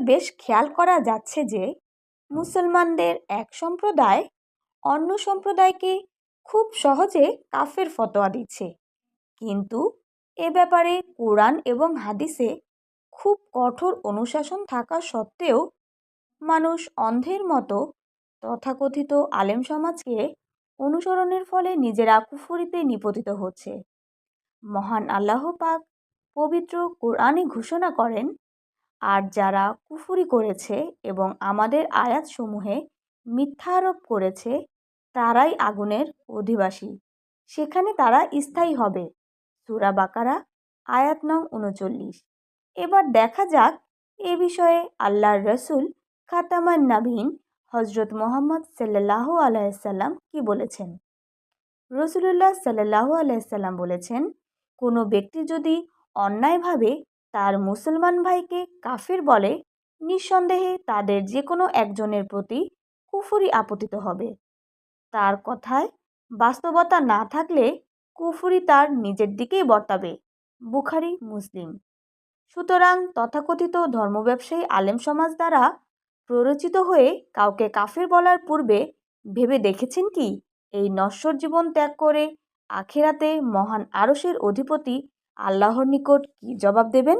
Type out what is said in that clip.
বেশ খেয়াল করা যাচ্ছে যে মুসলমানদের এক সম্প্রদায় অন্য সম্প্রদায়কে খুব সহজে কাফের ফতোয়া দিচ্ছে। কিন্তু এ ব্যাপারে কোরআন এবং হাদিসে খুব কঠোর অনুশাসন থাকা সত্ত্বেও মানুষ অন্ধের মতো তথাকথিত আলেম সমাজকে অনুসরণের ফলে নিজেরা কুফুরিতে নিপতিত হচ্ছে। মহান আল্লাহ পাক পবিত্র কোরআনে ঘোষণা করেন আর যারা কুফুরি করেছে এবং আমাদের আয়াতসমূহে মিথ্যা আরোপ করেছে, তারাই আগুনের অধিবাসী। সেখানে তারা স্থায়ী হবে। সুরা বাকারা, আয়াত নং উনচল্লিশ এবার দেখা যাক এ বিষয়ে আল্লাহর রসুল খাতামান নাবিন হজরত মোহাম্মদ সাল্লাহ আলাইসাল্লাম কি বলেছেন? রসুলুল্লাহ সাল্লাহ আলাইসাল্লাম বলেছেন, কোনো ব্যক্তি যদি অন্যায়ভাবে তার মুসলমান ভাইকে কাফির বলে, নিঃসন্দেহে তাদের যে কোনো একজনের প্রতি কুফুরি আপতিত হবে। তার কথায় বাস্তবতা না থাকলে কুফুরি তার নিজের দিকেই বর্তাবে, বুখারি, মুসলিম। সুতরাং তথাকথিত ধর্মব্যবসায়ী আলেম সমাজ দ্বারা প্ররোচিত হয়ে কাউকে কাফির বলার পূর্বে ভেবে দেখেছেন কি? এই নশ্বর জীবন ত্যাগ করে আখেরাতে মহান আরসের অধিপতি আল্লাহর নিকট কি জবাব দেবেন?